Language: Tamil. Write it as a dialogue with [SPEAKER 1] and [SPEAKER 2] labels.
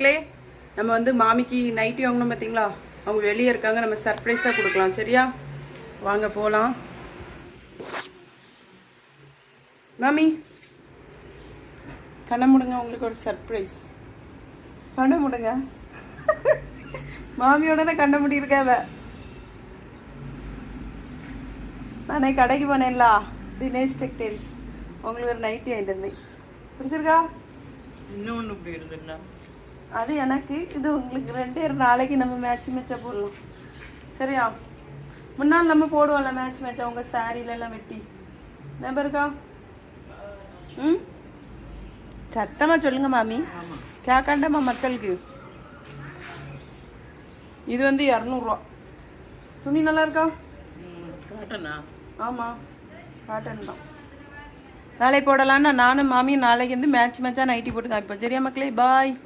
[SPEAKER 1] மக்களே நம்ம வந்து மாமிக்கு நைட்டி வாங்கணும் பார்த்தீங்களா? அவங்க வெளியே இருக்காங்க நம்ம சர்ப்ரைஸாக கொடுக்கலாம் சரியா? வாங்க போகலாம் மாமி கண்ணை முடுங்க உங்களுக்கு ஒரு சர்ப்ரைஸ் கண்ணை முடுங்க. மாமியோட கண்ண முடியிருக்காவ நானே கடைக்கு போனேன்லா தினேஷ் டெக்டைல்ஸ் உங்களுக்கு ஒரு நைட்டி வாங்கிட்டு இருந்தேன் பிடிச்சிருக்கா
[SPEAKER 2] இன்னொன்று இப்படி இருக்குல்ல
[SPEAKER 1] அது எனக்கு இது உங்களுக்கு ரெண்டே நாளைக்கு நம்ம மேட்ச் மேட்சாக போடலாம். சரியா? முன்னால் நம்ம போடுவோம்ல மேட்ச் மேட்சாக உங்கள் சாரீல எல்லாம் வெட்டி. ஞாபகம் இருக்கா? ம்? சத்தமாக சொல்லுங்க மாமி. கேட்காண்டமா மக்களுக்கு. இது வந்து இரநூறுவா. துணி நல்லா இருக்கா?
[SPEAKER 2] காட்டனா
[SPEAKER 1] ஆமாம் காட்டன் தான். நாளைக்கு போடலான்னா நானும் மாமியும் நாளைக்கு வந்து மேட்ச் மேட்சாக நைட்டி போட்டு காமிப்போம் சரியா மக்களே? பாய்